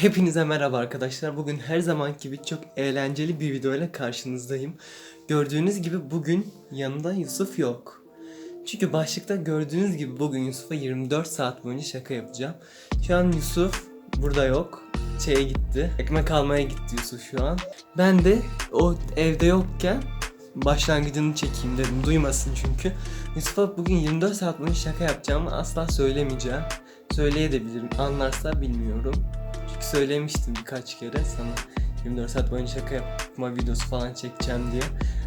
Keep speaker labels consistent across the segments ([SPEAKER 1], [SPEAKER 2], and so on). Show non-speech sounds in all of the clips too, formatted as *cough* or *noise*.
[SPEAKER 1] Hepinize merhaba arkadaşlar. Bugün her zamanki gibi çok eğlenceli bir video ile karşınızdayım. Gördüğünüz gibi bugün yanında Yusuf yok. Çünkü başlıkta gördüğünüz gibi bugün Yusuf'a 24 saat boyunca şaka yapacağım. Şu an Yusuf burada yok. Şeye gitti. Ekmek almaya gitti Yusuf şu an. Ben de o evde yokken başlangıcını çekeyim dedim. Duymasın çünkü. Yusuf'a bugün 24 saat boyunca şaka yapacağımı asla söylemeyeceğim. Söyleyebilirim. Anlarsa bilmiyorum. Söylemiştim birkaç kere sana 24 saat boyunca şaka yapma videosu falan çekeceğim diye.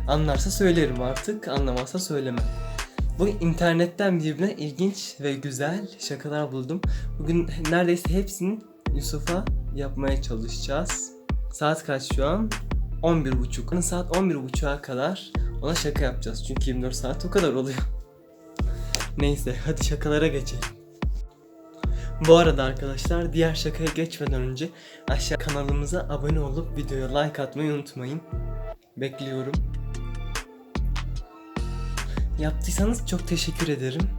[SPEAKER 1] Anlarsa söylerim artık, anlamazsa söylemem. Bugün internetten birbirine ilginç ve güzel şakalar buldum. Bugün neredeyse hepsini Yusuf'a yapmaya çalışacağız. Saat kaç şu an? 11.30. Saat 11.30'a kadar ona şaka yapacağız. Çünkü 24 saat o kadar oluyor. *laughs* Neyse hadi şakalara geçelim. Bu arada arkadaşlar diğer şakaya geçmeden önce aşağı kanalımıza abone olup videoya like atmayı unutmayın. Bekliyorum. Yaptıysanız çok teşekkür ederim.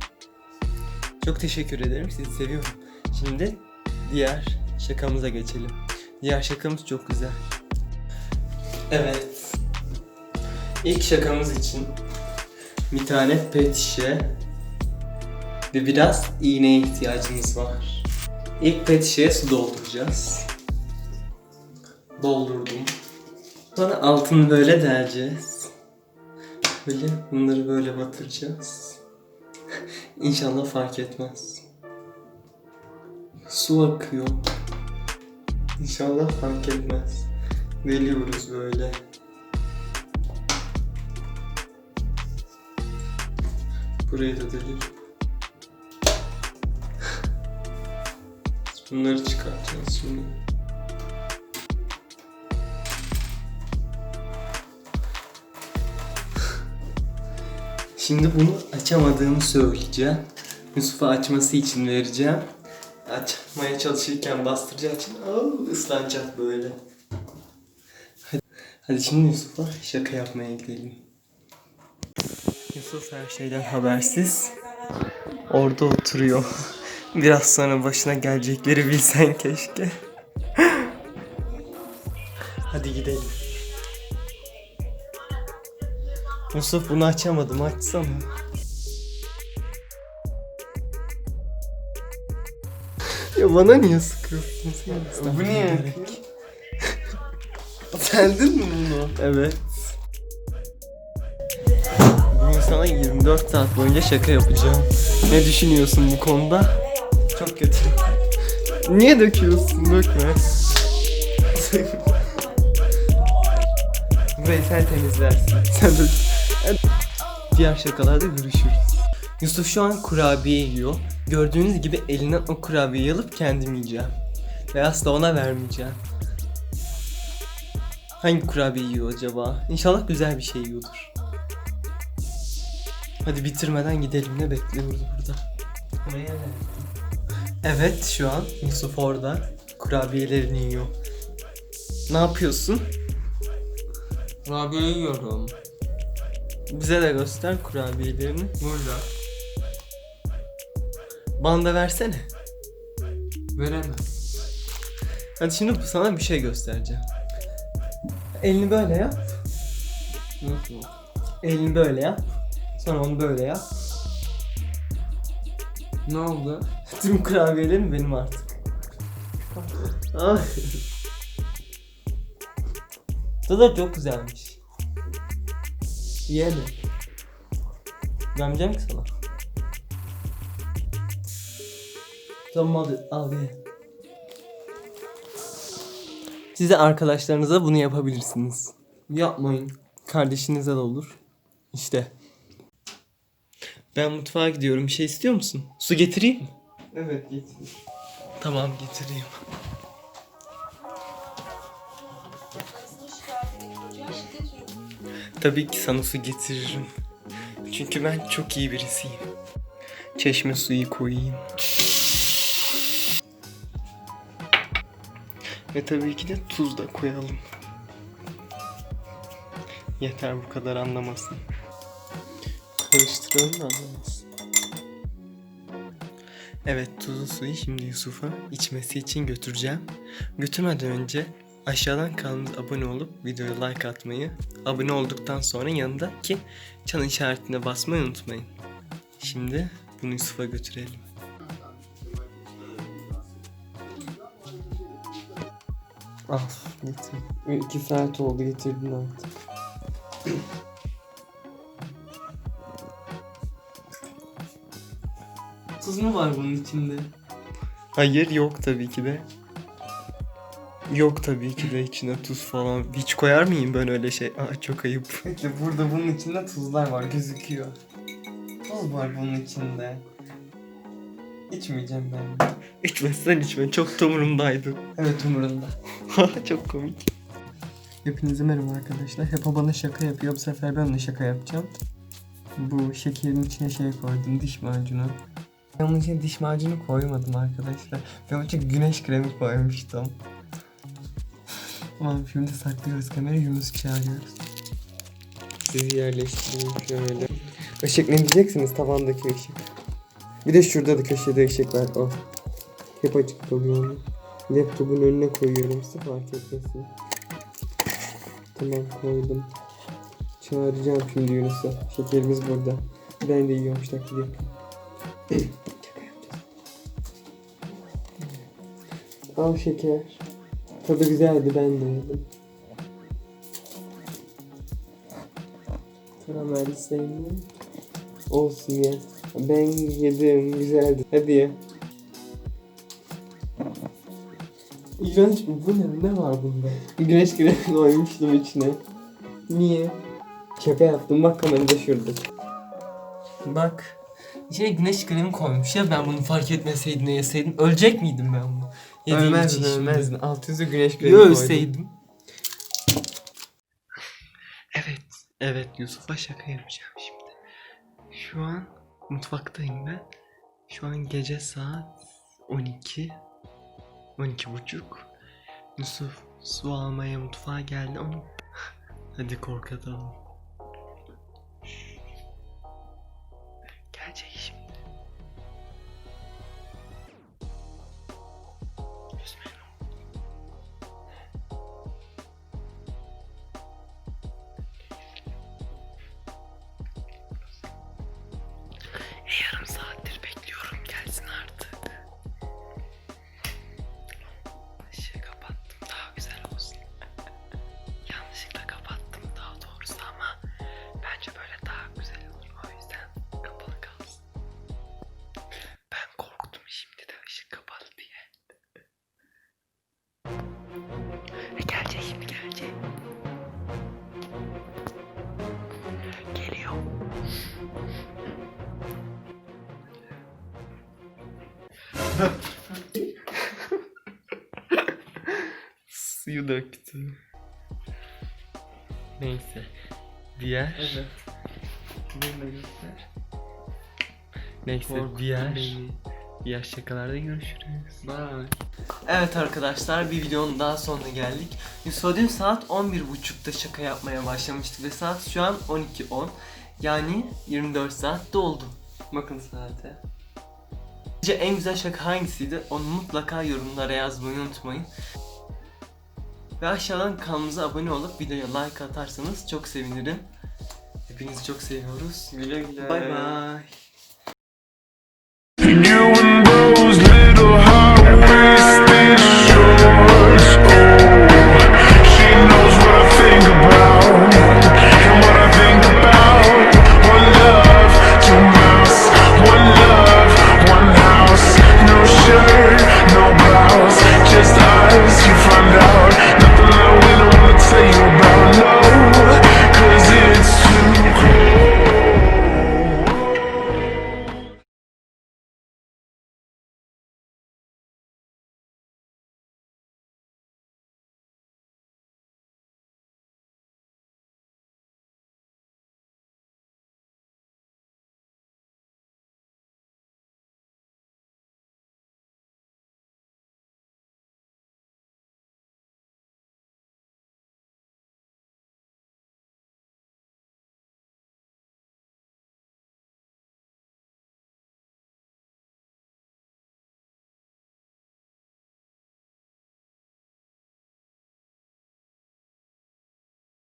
[SPEAKER 1] Çok teşekkür ederim. Sizi seviyorum. Şimdi diğer şakamıza geçelim. Diğer şakamız çok güzel. Evet. İlk şakamız için bir tane pet şişe ve biraz iğneye ihtiyacımız var. İlk pet şişeye su dolduracağız. Doldurdum. Sonra altını böyle deleceğiz. Böyle bunları böyle batıracağız. *laughs* İnşallah fark etmez. Su akıyor. İnşallah fark etmez. Deliyoruz böyle. Burayı da delelim. Bunları çıkartacağız şimdi. Şimdi bunu açamadığımı söyleyeceğim. Yusuf'a açması için vereceğim. Açmaya çalışırken bastıracağı için aa, ıslanacak böyle. Hadi, hadi şimdi Yusuf'a şaka yapmaya gidelim. Yusuf her şeyden habersiz. Orada oturuyor. Biraz sonra başına gelecekleri bilsen keşke. Hadi gidelim. Yusuf bunu açamadım açsana. ya bana niye sıkıyorsun sen?
[SPEAKER 2] Bu niye?
[SPEAKER 1] Seldin mi bunu? Evet. Bugün sana 24 saat boyunca şaka yapacağım. Ne düşünüyorsun bu konuda? Çok kötü. Niye döküyorsun? Dökme. Burayı sen temizlersin. Sen dök. Diğer şakalarda görüşürüz. Yusuf şu an kurabiye yiyor. Gördüğünüz gibi elinden o kurabiyeyi alıp kendim yiyeceğim. Ve asla ona vermeyeceğim. Hangi kurabiye yiyor acaba? İnşallah güzel bir şey yiyordur. Hadi bitirmeden gidelim ne bekliyoruz burada? Evet şu an Yusuf orada kurabiyelerini yiyor. Ne yapıyorsun?
[SPEAKER 2] Kurabiye yiyorum.
[SPEAKER 1] Bize de göster kurabiyelerini.
[SPEAKER 2] Burada.
[SPEAKER 1] Bana da versene.
[SPEAKER 2] Veremem.
[SPEAKER 1] Hadi şimdi sana bir şey göstereceğim. Elini böyle yap.
[SPEAKER 2] Nasıl?
[SPEAKER 1] Elini böyle yap. Sonra onu böyle yap.
[SPEAKER 2] Ne oldu?
[SPEAKER 1] Tüm kurabiyelerim benim artık. Ay. Tadı çok güzelmiş. Yiyelim. Vermeyeceğim ki sana. Tamam al ye. Siz de arkadaşlarınıza bunu yapabilirsiniz.
[SPEAKER 2] Yapmayın.
[SPEAKER 1] Kardeşinize de olur. İşte. Ben mutfağa gidiyorum. Bir şey istiyor musun? Su getireyim mi?
[SPEAKER 2] Evet getir.
[SPEAKER 1] Tamam getireyim. Tabii ki sana su getiririm. Çünkü ben çok iyi birisiyim. Çeşme suyu koyayım. Ve tabii ki de tuz da koyalım. Yeter bu kadar anlamasın. Karıştıralım da. Evet tuzlu suyu şimdi Yusuf'a içmesi için götüreceğim. götürmeden önce aşağıdan kanalımıza abone olup videoya like atmayı, abone olduktan sonra yanındaki çan işaretine basmayı unutmayın. Şimdi bunu Yusuf'a götürelim.
[SPEAKER 2] Al getir. Ve iki saat oldu getirdin artık. Tuz mu var bunun içinde?
[SPEAKER 1] Hayır yok tabii ki de. Yok tabii ki de içine tuz falan. Hiç koyar mıyım ben öyle şey? Aa, çok ayıp. *laughs*
[SPEAKER 2] Bekle burada bunun içinde tuzlar var gözüküyor. Tuz var bunun içinde. İçmeyeceğim ben.
[SPEAKER 1] İçmezsen içme. Çok da umurumdaydı.
[SPEAKER 2] Evet umurumda. *laughs*
[SPEAKER 1] çok komik.
[SPEAKER 2] Hepinize merhaba arkadaşlar. Hep o bana şaka yapıyor. Bu sefer ben de şaka yapacağım. Bu şekerin içine şey koydum. Diş macunu. Ben bunun içine diş macunu koymadım arkadaşlar. Ben onun için güneş kremi koymuştum. Tamam şimdi saklıyoruz kamerayı Yunus çağırıyoruz. Sizi yerleştireyim şöyle. Işık ne diyeceksiniz tavandaki ışık. Bir de şurada da köşede ışık var o. Hep açık kalıyor. Laptopun önüne koyuyorum size fark etmesin. Tamam koydum. Çağıracağım şimdi Yunus'u. Şekerimiz burada. Ben de yiyormuş taklidi yapayım. Al şeker. Tadı güzeldi ben de yedim. Karamel sevmiyorum. Olsun ya. Ben yedim güzeldi. Hadi ye. İğrenç bu. Bu ne? Ne var bunda? Güneş kremi koymuştum *laughs* içine. Niye? Şaka yaptım. Bak kamerada şurada.
[SPEAKER 1] Bak. İçine güneş kremi koymuş ya ben bunu fark etmeseydim ne yeseydim ölecek miydim ben bunu? Yediğim
[SPEAKER 2] Ölmezdin
[SPEAKER 1] için şimdi.
[SPEAKER 2] ölmezdin. Alt yüzü güneş kremi
[SPEAKER 1] Ya
[SPEAKER 2] koydum.
[SPEAKER 1] ölseydim. Evet. Evet Yusuf'a şaka yapacağım şimdi. Şu an mutfaktayım ben. Şu an gece saat 12. 12 buçuk. Yusuf su almaya mutfağa geldi ama *laughs* hadi korkatalım. Suyu döktü. Neyse. Diğer.
[SPEAKER 2] Evet. Bunu da göster.
[SPEAKER 1] Neyse
[SPEAKER 2] Korkutun
[SPEAKER 1] diğer.
[SPEAKER 2] beni.
[SPEAKER 1] Diğer şakalarda görüşürüz.
[SPEAKER 2] Bye.
[SPEAKER 1] Evet arkadaşlar bir videonun daha sonuna geldik. Yusuf'a dün saat 11.30'da şaka yapmaya başlamıştık ve saat şu an 12.10. Yani 24 saat doldu. Bakın saate. Sizce en güzel şaka hangisiydi? Onu mutlaka yorumlara yazmayı unutmayın. Ve aşağıdan kanalımıza abone olup videoya like atarsanız çok sevinirim. Hepinizi çok seviyoruz.
[SPEAKER 2] Güle güle.
[SPEAKER 1] Bay bay.